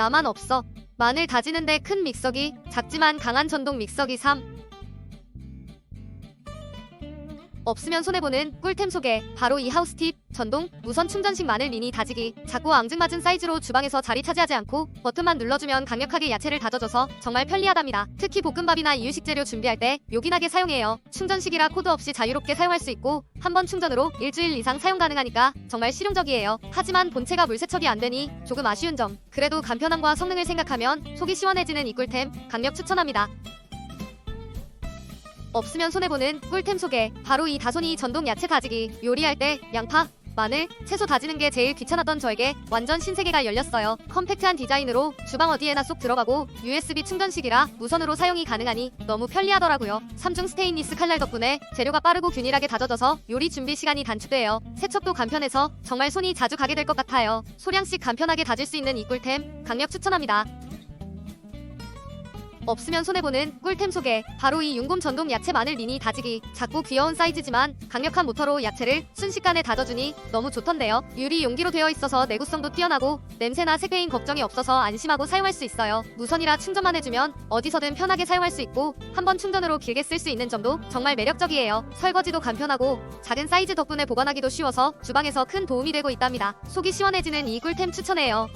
나만 없어. 마늘 다지는데 큰 믹서기, 작지만 강한 전동 믹서기 3. 없으면 손해보는 꿀템 소개. 바로 이 하우스 팁. 전동, 무선 충전식 마늘 미니 다지기. 작고 앙증맞은 사이즈로 주방에서 자리 차지하지 않고 버튼만 눌러주면 강력하게 야채를 다져줘서 정말 편리하답니다. 특히 볶음밥이나 이유식 재료 준비할 때 요긴하게 사용해요. 충전식이라 코드 없이 자유롭게 사용할 수 있고 한 번 충전으로 일주일 이상 사용 가능하니까 정말 실용적이에요. 하지만 본체가 물세척이 안 되니 조금 아쉬운 점. 그래도 간편함과 성능을 생각하면 속이 시원해지는 이 꿀템 강력 추천합니다. 없으면 손해보는 꿀템 소개. 바로 이 다소니 전동 야채 다지기. 요리할 때 양파, 마늘, 채소 다지는 게 제일 귀찮았던 저에게 완전 신세계가 열렸어요. 컴팩트한 디자인으로 주방 어디에나 쏙 들어가고 USB 충전식이라 무선으로 사용이 가능하니 너무 편리하더라고요. 3중 스테인리스 칼날 덕분에 재료가 빠르고 균일하게 다져져서 요리 준비 시간이 단축돼요. 세척도 간편해서 정말 손이 자주 가게 될 것 같아요. 소량씩 간편하게 다질 수 있는 이 꿀템 강력 추천합니다. 없으면 손해보는 꿀템 소개. 바로 이 윤곰 전동 야채 마늘 미니 다지기. 작고 귀여운 사이즈지만 강력한 모터로 야채를 순식간에 다져주니 너무 좋던데요. 유리 용기로 되어 있어서 내구성도 뛰어나고 냄새나 색배인 걱정이 없어서 안심하고 사용할 수 있어요. 무선이라 충전만 해주면 어디서든 편하게 사용할 수 있고 한 번 충전으로 길게 쓸 수 있는 점도 정말 매력적이에요. 설거지도 간편하고 작은 사이즈 덕분에 보관하기도 쉬워서 주방에서 큰 도움이 되고 있답니다. 속이 시원해지는 이 꿀템 추천해요.